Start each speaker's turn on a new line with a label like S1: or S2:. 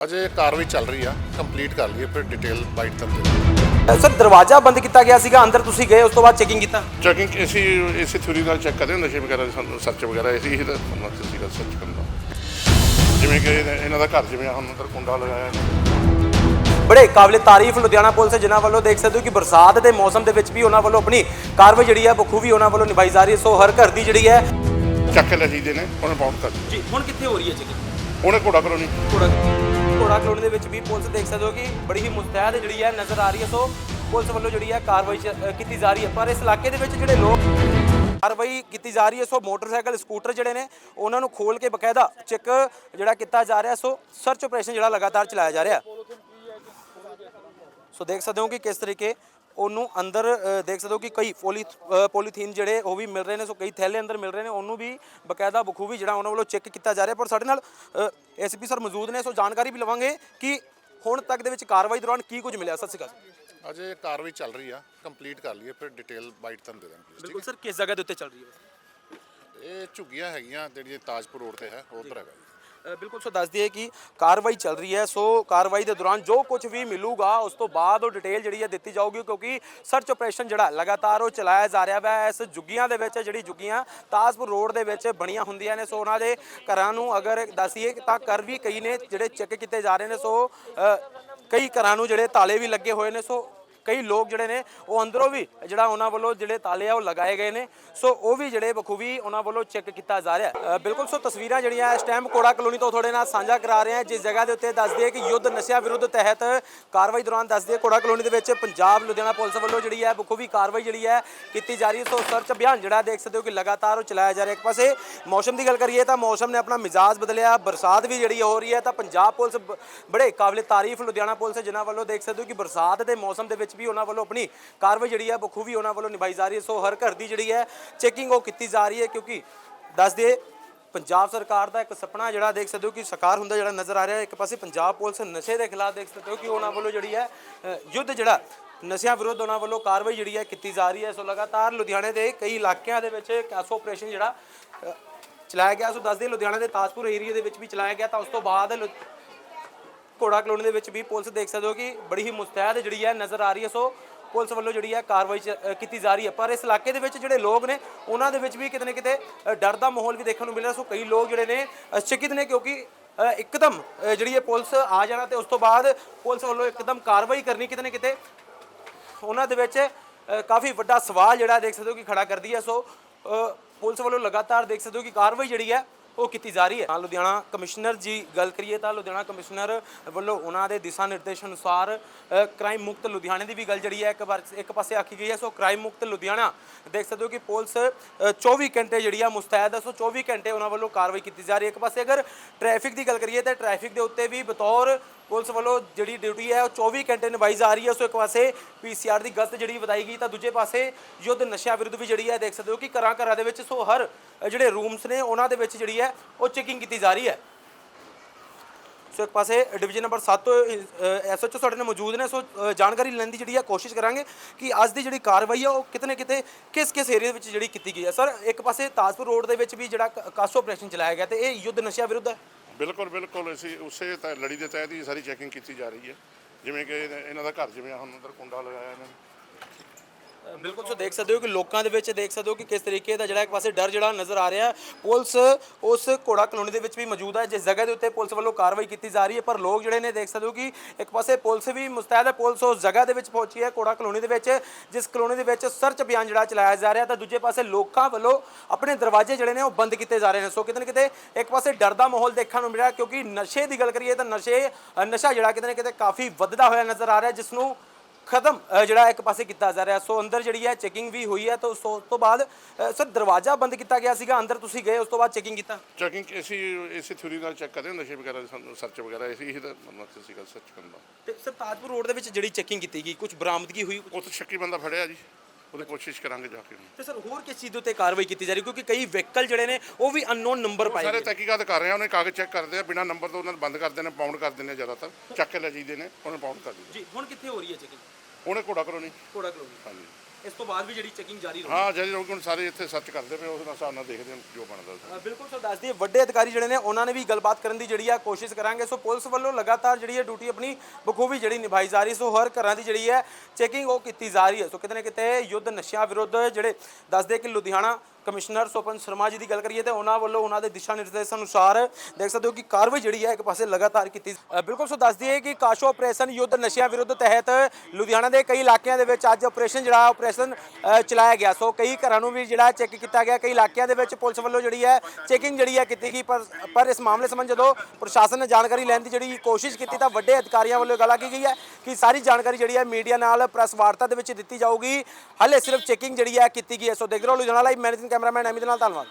S1: ਅਜੇ ਕਾਰਵਾਈ ਚੱਲ ਰਹੀ ਆ ਕੰਪਲੀਟ ਕਰ ਲਈਏ ਫਿਰ ਡਿਟੇਲ ਬਾਈਟ ਤੁਹਾਨੂੰ
S2: ਸਰ ਦਰਵਾਜ਼ਾ ਬੰਦ ਕੀਤਾ ਗਿਆ ਸੀਗਾ ਅੰਦਰ ਤੁਸੀਂ ਗਏ ਉਸ ਤੋਂ ਬਾਅਦ ਚੈਕਿੰਗ ਕੀਤਾ?
S1: ਚੈਕਿੰਗ ਇਸੀ ਇਸੇ ਥਿਊਰੀ ਨਾਲ ਚੈੱਕ ਕਰਦੇ ਹਾਂ, ਨਸ਼ੇ ਵਗੈਰਾ ਦੀ ਸਾਨੂੰ ਸਰਚ ਵਗੈਰਾ ਇਸੀ ਹੀ ਤਾਂ ਮਕਸਦ ਸੀਗਾ ਸਰਚ ਕਰਨ। ਦਾ ਜਿਵੇਂ ਕਿ ਇਹਨਾਂ ਦਾ ਘਰ ਜਿਵੇਂ ਹੁਣ ਅੰਦਰ ਕੁੰਡਾ ਲਗਾਇਆ ਇਹਨਾਂ
S2: ਬੜੇ ਕਾਬਲੇ ਤਾਰੀਫ ਲੁਧਿਆਣਾ ਪੁਲਿਸ ਜਿਨ੍ਹਾਂ ਵੱਲੋਂ ਦੇਖ ਸਕਦੇ ਹੋ ਕਿ ਬਰਸਾਤ ਦੇ ਮੌਸਮ ਦੇ ਵਿੱਚ ਵੀ ਉਹਨਾਂ ਵੱਲੋਂ ਆਪਣੀ ਕਾਰਵਾਈ ਜਿਹੜੀ ਹੈ ਬਖੂਬੀ ਉਹਨਾਂ ਵੱਲੋਂ ਨਿਭਾਈ ਜਾ ਰਹੀ ਹੈ। ਸੋ ਹਰ ਘਰ ਦੀ ਜਿਹੜੀ ਹੈ।
S1: ਚੱਕ ਲੈ ਜੀਦੇ ਨੇ ਉਹਨੇ ਬਾਉਂਡ ਕਰ ਦਿੱਤੀ।
S2: ਜੀ ਹੁਣ ਕਿੱਥੇ ਹੋ ਰਹੀ ਹੈ ਚੈਕਿੰਗ
S1: ਉਹਨੇ ਘੋੜਾ ਕਲੋਨੀ
S2: ਕੋੜਾ ਘੋੜਾ ਕਲੋਨੀ ਦੇ ਵਿੱਚ ਵੀ ਪੁਲਿਸ ਦੇਖ ਸਕਦੇ ਹੋ ਕਿ ਬੜੀ ਹੀ ਮੁਸਤੈਦ ਜਿਹੜੀ ਹੈ ਨਜ਼ਰ ਆ ਰਹੀ ਹੈ। ਸੋ ਪੁਲਿਸ ਵੱਲੋਂ ਜਿਹੜੀ ਹੈ ਕਾਰਵਾਈ ਕੀਤੀ ਜਾ ਰਹੀ ਹੈ। ਪਰ ਇਸ ਇਲਾਕੇ ਦੇ ਵਿੱਚ ਜਿਹੜੇ ਲੋਕ ਕਾਰਵਾਈ ਕੀਤੀ ਜਾ ਰਹੀ ਹੈ। ਸੋ ਮੋਟਰਸਾਈਕਲ, ਸਕੂਟਰ ਜਿਹੜੇ ਨੇ, ਉਹਨਾਂ ਨੂੰ ਖੋਲ ਕੇ ਬਕਾਇਦਾ ਚੈੱਕ ਜਿਹੜਾ ਕੀਤਾ ਜਾ ਰਿਹਾ। ਸੋ ਸਰਚ ਆਪਰੇਸ਼ਨ ਜਿਹੜਾ ਲਗਾਤਾਰ ਚਲਾਇਆ ਜਾ ਰਿਹਾ। ਸੋ ਦੇਖ ਸਕਦੇ ਹੋ ਕਿ ਕਿਸ ਤਰੀਕੇ ਉਹਨੂੰ ਅੰਦਰ ਦੇਖ ਸਕਦੇ ਹੋ ਕਿ ਕਈ ਪੋਲੀ ਪੋਲੀਥੀਨ ਜਿਹੜੇ ਉਹ ਵੀ ਮਿਲ ਰਹੇ ਨੇ ਸੋ ਕਈ ਥੈਲੇ ਅੰਦਰ ਮਿਲ ਰਹੇ ਨੇ ਉਹਨੂੰ ਵੀ ਬਕਾਇਦਾ ਬਖੂਬੀ ਜਿਹੜਾ ਉਹਨਾਂ ਵੱਲੋਂ ਚੈੱਕ ਕੀਤਾ ਜਾ ਰਿਹਾ। ਪਰ ਸਾਡੇ ਨਾਲ ਐਸਪੀ ਸਰ ਮੌਜੂਦ ਨੇ ਸੋ ਜਾਣਕਾਰੀ ਵੀ ਲਵਾਂਗੇ ਕਿ ਹੁਣ ਤੱਕ ਦੇ ਵਿੱਚ ਕਾਰਵਾਈ ਦੌਰਾਨ ਕੀ ਕੁਝ ਮਿਲਿਆ। ਸਤਿ ਸ਼੍ਰੀ ਅਕਾਲ
S1: ਅਜੇ ਕਾਰਵਾਈ ਚੱਲ ਰਹੀ ਆ ਕੰਪਲੀਟ ਕਰ ਲਈਏ ਫਿਰ ਡਿਟੇਲ ਬਾਈਟ ਤੁਹਾਨੂੰ ਦੇ ਦਾਂਗੇ
S2: ਬਿਲਕੁਲ ਸਰ ਕਿਸ ਜਗ੍ਹਾ ਦੇ ਉੱਤੇ ਚੱਲ ਰਹੀ ਹੈ?
S1: ਇਹ ਝੁੱਗੀਆਂ ਹੈਗੀਆਂ ਜਿਹੜੀ ਤਾਜਪੁਰ ਰੋਡ ਤੇ ਹੈ ਉਧਰ ਹੈਗਾ
S2: ਬਿਲਕੁਲ ਸੋ ਦੱਸ ਦਈਏ ਕਿ ਕਾਰਵਾਈ ਚੱਲ ਰਹੀ ਹੈ। ਸੋ ਕਾਰਵਾਈ ਦੇ ਦੌਰਾਨ ਜੋ ਕੁਝ ਵੀ ਮਿਲੂਗਾ, ਉਸ ਤੋਂ ਬਾਅਦ ਉਹ ਡਿਟੇਲ ਜਿਹੜੀ ਹੈ ਦਿੱਤੀ ਜਾਊਗੀ ਕਿਉਂਕਿ ਸਰਚ ਆਪਰੇਸ਼ਨ ਜਿਹੜਾ ਲਗਾਤਾਰ ਉਹ ਚਲਾਇਆ ਜਾ ਰਿਹਾ ਹੈ ਇਸ ਜੁੱਗੀਆਂ ਦੇ ਵਿੱਚ ਜਿਹੜੀ ਜੁੱਗੀਆਂ ਤਾਜਪੁਰ ਰੋਡ ਦੇ ਵਿੱਚ ਬਣੀਆਂ ਹੁੰਦੀਆਂ ਨੇ। ਸੋ ਉਹਨਾਂ ਦੇ ਘਰਾਂ ਨੂੰ ਅਗਰ ਦੱਸੀਏ ਤਾਂ ਘਰ ਵੀ ਕਈ ਨੇ ਜਿਹੜੇ ਚੈੱਕ ਕੀਤੇ ਜਾ ਰਹੇ ਨੇ। ਸੋ ਕਈ ਘਰਾਂ ਨੂੰ ਜਿਹੜੇ ਤਾਲੇ ਵੀ ਲੱਗੇ ਹੋਏ ਨੇ। ਸੋ ਕਈ ਲੋਕ ਜਿਹੜੇ ਨੇ ਉਹ ਅੰਦਰੋਂ ਵੀ ਜਿਹੜਾ ਉਹਨਾਂ ਵੱਲੋਂ ਜਿਹੜੇ ਤਾਲੇ ਆ ਉਹ ਲਗਾਏ ਗਏ ਨੇ। ਸੋ ਉਹ ਵੀ ਜਿਹੜੇ ਬਖੂਬੀ ਉਹਨਾਂ ਵੱਲੋਂ ਚੈੱਕ ਕੀਤਾ ਜਾ ਰਿਹਾ ਬਿਲਕੁਲ, ਸੋ ਤਸਵੀਰਾਂ ਜਿਹੜੀਆਂ ਇਸ ਟਾਈਮ ਕੋੜਾ ਕਲੋਨੀ ਤੋਂ ਤੁਹਾਡੇ ਨਾਲ ਸਾਂਝਾ ਕਰਾ ਰਹੇ ਹਾਂ। ਜਿਸ ਜਗ੍ਹਾ ਦੇ ਉੱਤੇ ਦੱਸ ਦਈਏ ਕਿ ਯੁੱਧ ਨਸ਼ਿਆਂ ਵਿਰੁੱਧ ਤਹਿਤ ਕਾਰਵਾਈ ਦੌਰਾਨ ਦੱਸ ਦਈਏ ਕੋੜਾ ਕਲੋਨੀ ਦੇ ਵਿੱਚ ਪੰਜਾਬ ਲੁਧਿਆਣਾ ਪੁਲਿਸ ਵੱਲੋਂ ਜਿਹੜੀ ਹੈ ਬਖੂਬੀ ਕਾਰਵਾਈ ਜਿਹੜੀ ਹੈ ਕੀਤੀ ਜਾ ਰਹੀ ਹੈ। ਸੋ ਸਰਚ ਅਭਿਆਨ ਜਿਹੜਾ ਦੇਖ ਸਕਦੇ ਹੋ ਕਿ ਲਗਾਤਾਰ ਉਹ ਚਲਾਇਆ ਜਾ ਰਿਹਾ ਇੱਕ ਪਾਸੇ ਮੌਸਮ ਦੀ ਗੱਲ ਕਰੀਏ ਤਾਂ ਮੌਸਮ ਨੇ ਆਪਣਾ ਮਿਜਾਜ਼ ਬਦਲਿਆ, ਬਰਸਾਤ ਵੀ ਜਿਹੜੀ ਹੋ ਰਹੀ ਹੈ ਤਾਂ ਪੰਜਾਬ ਪੁਲਿਸ ਬ- ਬੜੇ ਕਾਬਲੇ ਤਾਰੀਫ ਲੁਧਿਆਣਾ ਪੁਲਿਸ ਜਿਨ੍ਹਾਂ ਵੱਲੋਂ ਦੇਖ ਸਕਦੇ ਹੋ ਕਿ ਬਰਸਾਤ ਦੇ ਮੌਸਮ ਦੇ ਵਿੱਚ ਵੀ ਉਹਨਾਂ ਵੱਲੋਂ ਆਪਣੀ ਕਾਰਵਾਈ ਜਿਹੜੀ ਹੈ ਬਖੂਬੀ ਉਹਨਾਂ ਵੱਲੋਂ ਨਿਭਾਈ ਜਾ ਰਹੀ ਹੈ। ਸੋ ਹਰ ਘਰ ਦੀ ਜਿਹੜੀ ਹੈ ਚੈਕਿੰਗ ਉਹ ਕੀਤੀ ਜਾ ਰਹੀ ਹੈ ਕਿਉਂਕਿ ਦੱਸ ਦਈਏ ਪੰਜਾਬ ਸਰਕਾਰ ਦਾ ਇੱਕ ਸੁਪਨਾ ਜਿਹੜਾ ਦੇਖ ਸਕਦੇ ਹੋ ਕਿ ਸਾਕਾਰ ਹੁੰਦਾ ਜਿਹੜਾ ਨਜ਼ਰ ਆ ਰਿਹਾ ਹੈ। ਇੱਕ ਪਾਸੇ ਪੰਜਾਬ ਪੁਲਿਸ ਨਸ਼ੇ ਦੇ ਖਿਲਾਫ ਦੇਖ ਸਕਦੇ ਹੋ ਕਿ ਉਹਨਾਂ ਵੱਲੋਂ ਜਿਹੜੀ ਹੈ ਯੁੱਧ ਜਿਹੜਾ ਨਸ਼ਿਆਂ ਵਿਰੁੱਧ ਉਹਨਾਂ ਵੱਲੋਂ ਕਾਰਵਾਈ ਜਿਹੜੀ ਹੈ ਕੀਤੀ ਜਾ ਰਹੀ ਹੈ। ਸੋ ਲਗਾਤਾਰ ਲੁਧਿਆਣੇ ਦੇ ਕਈ ਇਲਾਕਿਆਂ ਦੇ ਵਿੱਚ ਕੈਸੋ ਆਪਰੇਸ਼ਨ ਜਿਹੜਾ ਚਲਾਇਆ ਗਿਆ। ਸੋ ਦੱਸਦੇ ਲੁਧਿਆਣਾ ਦੇ ਤਾਜਪੁਰ ਏਰੀਆ ਦੇ ਵਿੱਚ ਵੀ ਚਲਾਇਆ ਗਿਆ ਤਾਂ ਉਸ ਤੋਂ ਬਾਅਦ ਘੋੜਾ ਕਲੋਨੀ ਦੇ ਵਿੱਚ ਵੀ ਪੁਲਿਸ ਦੇਖ ਸਕਦੇ ਹੋ ਕਿ ਬੜੀ ਹੀ ਮੁਸਤੈਦ ਜਿਹੜੀ ਹੈ ਨਜ਼ਰ ਆ ਰਹੀ ਹੈ। ਸੋ ਪੁਲਿਸ ਵੱਲੋਂ ਜਿਹੜੀ ਹੈ ਕਾਰਵਾਈ ਚ- ਕੀਤੀ ਜਾ ਰਹੀ ਹੈ। ਪਰ ਇਸ ਇਲਾਕੇ ਦੇ ਵਿੱਚ ਜਿਹੜੇ ਲੋਕ ਨੇ ਉਹਨਾਂ ਦੇ ਵਿੱਚ ਵੀ ਕਿਤੇ ਨਾ ਕਿਤੇ ਡਰ ਦਾ ਮਾਹੌਲ ਵੀ ਦੇਖਣ ਨੂੰ ਮਿਲ ਰਿਹਾ। ਸੋ ਕਈ ਲੋਕ ਜਿਹੜੇ ਨੇ ਅ, ਨੇ ਕਿਉਂਕਿ ਇੱਕਦਮ ਜਿਹੜੀ ਹੈ ਪੁਲਿਸ ਆ ਜਾਣਾ ਤੇ ਉਸ ਤੋਂ ਬਾਅਦ ਪੁਲਿਸ ਵੱਲੋਂ ਇੱਕਦਮ ਕਾਰਵਾਈ ਕਰਨੀ ਕਿਤੇ ਨਾ ਕਿਤੇ ਉਹਨਾਂ ਦੇ ਵਿੱਚ ਕਾਫੀ ਵੱਡਾ ਸਵਾਲ ਜਿਹੜਾ ਦੇਖ ਸਕਦੇ ਹੋ ਕਿ ਖੜਾ ਕਰਦੀ ਹੈ। ਸੋ ਪੁਲਿਸ ਵੱਲੋਂ ਲਗਾਤਾਰ ਦੇਖ ਸਕਦੇ ਹੋ ਕਿ ਕਾਰਵਾਈ ਜਿਹੜੀ ਹੈ ਉਹ ਕੀਤੀ ਜਾ ਰਹੀ ਹੈ। ਤਾਂ ਲੁਧਿਆਣਾ ਕਮਿਸ਼ਨਰ ਜੀ ਗੱਲ ਕਰੀਏ ਤਾਂ ਲੁਧਿਆਣਾ ਕਮਿਸ਼ਨਰ ਵੱਲੋਂ ਉਹਨਾਂ ਦੇ ਦਿਸ਼ਾ ਨਿਰਦੇਸ਼ ਅਨੁਸਾਰ ਕ੍ਰਾਈਮ ਮੁਕਤ ਲੁਧਿਆਣੇ ਦੀ ਵੀ ਗੱਲ ਜਿਹੜੀ ਹੈ ਇੱਕ ਵਾਰ ਇੱਕ ਪਾਸੇ ਆਖੀ ਗਈ ਹੈ। ਸੋ ਕ੍ਰਾਈਮ ਮੁਕਤ ਲੁਧਿਆਣਾ ਦੇਖ ਸਕਦੇ ਹੋ ਕਿ ਪੁਲਿਸ ਅ, 24 ਘੰਟੇ ਜਿਹੜੀ ਆ ਮੁਸਤੈਦ ਹੈ। ਸੋ 24 ਘੰਟੇ ਉਹਨਾਂ ਵੱਲੋਂ ਕਾਰਵਾਈ ਕੀਤੀ ਜਾ ਰਹੀ ਹੈ। ਇੱਕ ਪਾਸੇ ਅਗਰ ਟ੍ਰੈਫਿਕ ਦੀ ਗੱਲ ਕਰੀਏ ਤਾਂ ਟ੍ਰੈਫਿਕ ਦੇ ਉੱਤੇ ਵੀ ਬਤੌਰ ਪੁਲਿਸ ਵੱਲੋਂ ਜਿਹੜੀ ਡਿਊਟੀ ਹੈ ਉਹ 24 ਘੰਟੇ ਨਿਭਾਈ ਜਾ ਰਹੀ ਹੈ। ਸੋ ਇੱਕ ਪਾਸੇ ਪੀਸੀਆਰ ਦੀ ਗਲਤ ਜਿਹੜੀ ਵਧਾਈ ਗਈ ਤਾਂ ਦੂਜੇ ਪਾਸੇ ਯੁੱਧ ਨਸ਼ਿਆਂ ਵਿਰੁੱਧ ਵੀ ਜਿਹੜੀ ਹੈ ਦੇਖ ਸਕਦੇ ਹੋ ਕਿ ਘਰਾਂ ਘਰਾਂ ਦੇ ਵਿੱਚ ਸੋ ਹਰ ਜਿਹੜੇ ਰੂਮਸ ਨੇ ਉਹਨਾਂ ਦੇ ਵਿੱਚ ਜਿਹੜੀ ਹੈ ਉਹ ਚੈਕਿੰਗ ਕੀਤੀ ਜਾ ਰਹੀ ਹੈ। ਸੋ ਇੱਕ ਪਾਸੇ ਡਿਵੀਜ਼ਨ ਨੰਬਰ 7 ਤੋਂ ਐਸਐਚਓ ਸਾਡੇ ਨਾਲ ਮੌਜੂਦ ਨੇ, ਸੋ ਜਾਣਕਾਰੀ ਲੈਣ ਦੀ ਜਿਹੜੀ ਹੈ ਕੋਸ਼ਿਸ਼ ਕਰਾਂਗੇ ਕਿ ਅੱਜ ਦੀ ਜਿਹੜੀ ਕਾਰਵਾਈ ਹੈ ਉਹ ਕਿਤਨੇ ਕਿਤੇ, ਕਿਸ ਕਿਸ ਏਰੀਆ ਵਿੱਚ ਜਿਹੜੀ ਕੀਤੀ ਗਈ ਹੈ ਸਰ, ਇੱਕ ਪਾਸੇ ਤਾਜਪੁਰ ਰੋਡ ਦੇ ਵਿੱਚ ਵੀ ਜਿਹੜਾ ਕਾਸੋ ਆਪਰੇਸ਼ਨ ਚਲਾਇਆ ਗਿਆ ਤੇ ਇਹ ਯੁੱਧ ਨਸ਼ਿਆਂ ਵਿਰੁੱਧ ਹੈ।
S1: ਬਿਲਕੁਲ ਬਿਲਕੁਲ ਅਸੀਂ ਉਸੇ ਲੜੀ ਦੇ ਤਹਿਤ ਹੀ ਸਾਰੀ ਚੈਕਿੰਗ ਕੀਤੀ ਜਾ ਰਹੀ ਹੈ। ਜਿਵੇਂ ਕਿ ਇਹਨਾਂ ਦਾ ਘਰ ਜਿਵੇਂ ਹੁਣ ਅੰਦਰ ਕੁੰਡਾ ਲਗਾਇਆ ਇਹਨਾਂ ਨੇ।
S2: ਬਿਲਕੁਲ, ਸੋ ਦੇਖ ਸਕਦੇ ਹੋ ਕਿ ਲੋਕਾਂ ਦੇ ਵਿੱਚ ਦੇਖ ਸਕਦੇ ਹੋ ਕਿ ਕਿਸ ਤਰੀਕੇ ਦਾ ਜਿਹੜਾ ਇੱਕ ਪਾਸੇ ਡਰ ਜਿਹੜਾ ਨਜ਼ਰ ਆ ਰਿਹਾ ਪੁਲਿਸ ਉਸ ਘੋੜਾ ਕਲੋਨੀ ਦੇ ਵਿੱਚ ਵੀ ਮੌਜੂਦ ਹੈ, ਜਿਸ ਜਗ੍ਹਾ ਦੇ ਉੱਤੇ ਪੁਲਿਸ ਵੱਲੋਂ ਕਾਰਵਾਈ ਕੀਤੀ ਜਾ ਰਹੀ ਹੈ। ਪਰ ਲੋਕ ਜਿਹੜੇ ਨੇ ਦੇਖ ਸਕਦੇ ਹੋ ਕਿ ਇੱਕ ਪਾਸੇ ਪੁਲਿਸ ਵੀ ਮੁਸਤੈਦ ਹੈ, ਪੁਲਿਸ ਉਸ ਜਗ੍ਹਾ ਦੇ ਵਿੱਚ ਪਹੁੰਚੀ ਹੈ, ਘੋੜਾ ਕਲੋਨੀ ਦੇ ਵਿੱਚ, ਜਿਸ ਕਲੋਨੀ ਦੇ ਵਿੱਚ ਸਰਚ ਅਭਿਆਨ ਜਿਹੜਾ ਚਲਾਇਆ ਜਾ ਰਿਹਾ ਤਾਂ ਦੂਜੇ ਪਾਸੇ ਲੋਕਾਂ ਵੱਲੋਂ ਆਪਣੇ ਦਰਵਾਜ਼ੇ ਜਿਹੜੇ ਨੇ ਉਹ ਬੰਦ ਕੀਤੇ ਜਾ ਰਹੇ ਨੇ। ਸੋ ਕਿਤੇ ਨਾ ਕਿਤੇ ਇੱਕ ਪਾਸੇ ਡਰ ਦਾ ਮਾਹੌਲ ਦੇਖਣ ਨੂੰ ਮਿਲਿਆ ਕਿਉਂਕਿ ਨਸ਼ੇ ਦੀ ਗੱਲ ਕਰੀਏ ਤਾਂ ਨਸ਼ੇ ਨਸ਼ਾ ਜਿਹੜਾ ਕਿਤੇ ਨਾ ਕਿਤੇ ਕਾਫੀ ਵੱਧਦਾ ਹੋਇਆ ਨਜ਼ਰ ਆ ਰਿਹਾ ਜਿਸ ਨੂੰ ਖਤਮ ਜਿਹੜਾ ਇੱਕ ਪਾਸੇ ਕੀਤਾ ਜਾ ਰਿਹਾ। ਸੋ ਅੰਦਰ ਜਿਹੜੀ ਹੈ ਚੈਕਿੰਗ ਵੀ ਹੋਈ ਹੈ ਤਾਂ ਉਸ ਤੋਂ ਬਾਅਦ ਸਰ ਦਰਵਾਜ਼ਾ ਬੰਦ ਕੀਤਾ ਗਿਆ ਸੀਗਾ। ਅੰਦਰ ਤੁਸੀਂ ਗਏ ਉਸ ਤੋਂ ਬਾਅਦ ਚੈਕਿੰਗ ਕੀਤਾ?
S1: ਚੈਕਿੰਗ ਇਸੀ ਇਸੇ ਥਿਊਰੀ ਨਾਲ ਚੈੱਕ ਕਰਦੇ ਹਾਂ, ਨਸ਼ੇ ਵਗੈਰਾ ਦੀ ਸਾਨੂੰ ਸਰਚ ਵਗੈਰਾ ਇਸੀ ਹੀ ਤਾਂ ਮਕਸਦ ਸੀਗਾ ਸਰਚ ਕਰਨ ਦਾ।
S2: ਤੇ ਸਰ ਤਾਜਪੁਰ ਰੋਡ ਦੇ ਵਿੱਚ ਜਿਹੜੀ ਚੈਕਿੰਗ ਕੀਤੀ ਗਈ ਕੁਝ ਬਰਾਮਦਗੀ ਹੋਈ
S1: ਤੋਂ ਸ਼ੱਕੀ ਬੰਦਾ ਫੜਿਆ ਜੀ। ਉਹਦੀ ਕੋਸ਼ਿਸ਼ ਕਰਾਂਗੇ ਜਾ ਕੇ
S2: ਤੇ ਸਰ ਹੋਰ ਕਿਸ ਚੀਜ਼ ਦੇ ਉੱਤੇ ਕਾਰਵਾਈ ਕੀਤੀ ਜਾ ਰਹੀ? ਕਿਉਂਕਿ ਕਈ ਵਹੀਕਲ ਜਿਹੜੇ ਨੇ ਉਹ ਵੀ ਅਨਨੋਨ ਨੰਬਰ ਪਾਏ
S1: ਸਾਰੇ ਤਹਿਕੀਕਾਤ ਕਰ ਰਹੇ ਆ ਉਹਨੇ ਕਾਗਜ਼ ਚੈੱਕ ਕਰਦੇ ਆ ਬਿਨਾ ਨੰਬਰ ਤੋਂ ਉਹਨਾਂ ਨੂੰ ਬੰਦ ਕਰਦੇ ਨੇ ਪਾਉਂਡ ਕਰ ਦਿੰਦੇ ਆ ਜ਼ਿਆਦਾਤਰ। ਚੱਕ ਕੇ ਲੈ ਜੀਦੇ ਨੇ ਉਹਨੇ ਪਾਉਂਡ ਕਰ ਦਿੱਤੇ
S2: ਜੀ ਹੁਣ ਕਿੱਥੇ ਹੋ ਰਹੀ ਹੈ ਚੈਕਿੰਗ
S1: ਉਹਨੇ ਘੋੜਾ ਕਰੋ ਨਹੀਂ
S2: ਕੋੜਾ ਕਲੋਨੀ।
S1: ਹਾਂਜੀ।
S2: ਇਸ ਤੋਂ ਬਾਅਦ ਵੀ ਜਿਹੜੀ ਚੈਕਿੰਗ ਜਾਰੀ ਰਹੂ
S1: ਹਾਂ ਜਿਹੜੀ ਲੋਕ ਹੁਣ ਸਾਰੇ ਇੱਥੇ ਸਰਚ ਕਰਦੇ ਪਏ ਉਸ ਹਿਸਾਬ ਨਾਲ ਦੇਖਦੇ ਹਾਂ ਜੋ ਬਣਦਾ
S2: ਅ, ਬਿਲਕੁਲ ਸਰ ਦੱਸ ਦਈਏ ਵੱਡੇ ਅਧਿਕਾਰੀ ਜਿਹੜੇ ਨੇ ਉਹਨਾਂ ਨੇ ਵੀ ਗੱਲਬਾਤ ਕਰਨ ਦੀ ਜਿਹੜੀ ਆ ਕੋਸ਼ਿਸ਼ ਕਰਾਂਗੇ। ਸੋ ਪੁਲਿਸ ਵੱਲੋਂ ਲਗਾਤਾਰ ਜਿਹੜੀ ਹੈ ਡਿਊਟੀ ਆਪਣੀ ਬਖੂਬੀ ਜਿਹੜੀ ਨਿਭਾਈ ਜਾ ਰਹੀ ਸੋ ਹਰ ਘਰਾਂ ਦੀ ਜਿਹੜੀ ਹੈ ਚੈਕਿੰਗ ਉਹ ਕੀਤੀ ਜਾ ਰਹੀ ਹੈ। ਸੋ ਕਿਤੇ ਨਾ ਕਿਤੇ ਯੁੱਧ ਨਸ਼ਿਆਂ ਵਿਰੁੱਧ ਜਿਹੜੇ ਦੱਸਦੇ ਕਿ ਲੁਧਿਆਣਾ ਕਮਿਸ਼ਨਰ ਸੋਪਨ ਸ਼ਰਮਾ ਜੀ ਦੀ ਗੱਲ ਕਰੀਏ ਤੇ ਉਹਨਾਂ ਵੱਲੋਂ ਉਹਨਾਂ ਦੇ ਦਿਸ਼ਾ ਨਿਰਦੇਸ਼ ਅਨੁਸਾਰ ਦੇਖ ਸਕਦੇ ਹੋ ਕਿ ਕਾਰਵਾਈ ਜਿਹੜੀ ਹੈ ਇੱਕ ਪਾਸੇ ਲਗਾਤਾਰ ਕੀਤੀ ਅ, ਬਿਲਕੁਲ ਸੋ ਦੱਸ ਦਈਏ ਕਿ ਕਾਸ਼ੋ ਆਪਰੇਸ਼ਨ ਯੁੱਧ ਨਸ਼ਿਆਂ ਵਿਰੁੱਧ ਤਹਿਤ ਲੁਧਿਆਣਾ ਦੇ ਕਈ ਇਲਾਕਿਆਂ ਦੇ ਵਿੱਚ ਅੱਜ ਆਪਰੇਸ਼ਨ ਜਿਹੜਾ ਆਪਰੇਸ਼ਨ ਅ, ਚਲਾਇਆ ਗਿਆ। ਸੋ ਕਈ ਘਰਾਂ ਨੂੰ ਵੀ ਜਿਹੜਾ ਚੈੱਕ ਕੀਤਾ ਗਿਆ। ਕਈ ਇਲਾਕਿਆਂ ਦੇ ਵਿੱਚ ਪੁਲਿਸ ਵੱਲੋਂ ਜਿਹੜੀ ਹੈ ਚੈਕਿੰਗ ਜਿਹੜੀ ਹੈ ਕੀਤੀ ਗਈ। ਪਰ ਪਰ ਇਸ ਮਾਮਲੇ ਸੰਬੰਧ ਜਦੋਂ ਪ੍ਰਸ਼ਾਸਨ ਨੇ ਜਾਣਕਾਰੀ ਲੈਣ ਦੀ ਜਿਹੜੀ ਕੋਸ਼ਿਸ਼ ਕੀਤੀ ਤਾਂ ਵੱਡੇ ਅਧਿਕਾਰੀਆਂ ਵੱਲੋਂ ਗੱਲ ਆਖੀ ਗਈ ਹੈ ਕਿ ਸਾਰੀ ਜਾਣਕਾਰੀ ਜਿਹੜੀ ਹੈ ਮੀਡੀਆ ਨਾਲ ਪ੍ਰੈਸ ਵਾਰਤਾ ਦੇ ਵਿੱਚ ਦਿੱਤੀ ਜਾਊਗੀ। ਹਾਲੇ ਸਿਰਫ ਚੈਕਿੰਗ ਜਿਹੜੀ ਹੈ ਕੀਤੀ ਗਈ ਹੈ। ਸੋ ਦੇਖ ਰਹੇ ਹੋ Ludhiana live managing cameraman Amy ਦੇ ਨਾਲ ਧੰਨਵਾਦ